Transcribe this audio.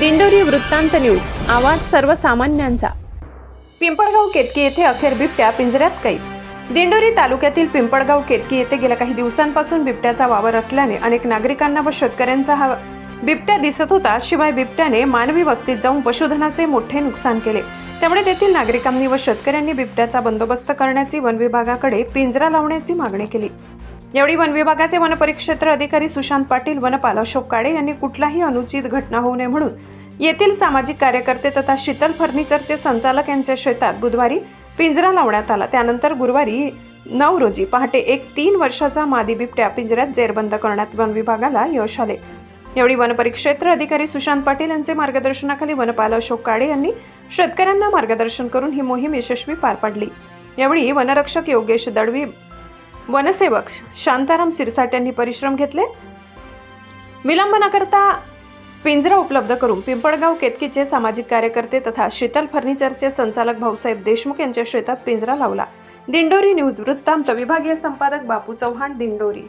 दिंडोरी वृत्तांत न्यूज. आवाज सर्वसामान्यांचा. पिंपळगाव केतकी येथे अखेर बिबट्या पिंजऱ्यात कैद. दिंडोरी तालुक्यातील पिंपळगाव केतकी येथे गेल्या काही दिवसांपासून बिबट्याचा वावर असल्याने अनेक नागरिकांना व शेतकऱ्यांचा हा बिबट्या दिसत होता शिवाय बिबट्याने मानवी वस्तीत जाऊन पशुधनाचे मोठे नुकसान केले. त्यामुळे तेथील नागरिकांनी व शेतकऱ्यांनी बिबट्याचा बंदोबस्त करण्याची वन विभागाकडे पिंजरा लावण्याची मागणी केली. यावेळी वन विभागाचे वनपरिक्षेत्र अधिकारी सुशांत पाटील वनपाल अशोक काळे यांनी कुठलाही अनुचित घटना होऊ नये म्हणून येथील सामाजिक कार्यकर्ते तथा शीतल फर्निचरचे संचालक यांच्या शेतात बुधवारी पिंजरा लावण्यात आला. त्यानंतर गुरुवारी नऊ रोजी पहाटे एक तीन वर्षाचा मादी बिबट्या पिंजऱ्यात जेरबंद करण्यात वन विभागाला यश आले. यावेळी वनपरिक्षेत्र अधिकारी सुशांत पाटील यांचे मार्गदर्शनाखाली वनपाल अशोक काळे यांनी शेतकऱ्यांना मार्गदर्शन करून ही मोहीम यशस्वी पार पाडली. यावेळी वनरक्षक योगेश दळवी वनसेवक शांताराम सिरसाट यांनी परिश्रम घेतले. विलंबनाकरता पिंजरा उपलब्ध करून पिंपळगाव केतकीचे सामाजिक कार्यकर्ते तथा शीतल फर्निचरचे संचालक भाऊसाहेब देशमुख यांच्या शेतात पिंजरा लावला. दिंडोरी न्यूज वृत्तांत विभागीय संपादक बापू चव्हाण दिंडोरी.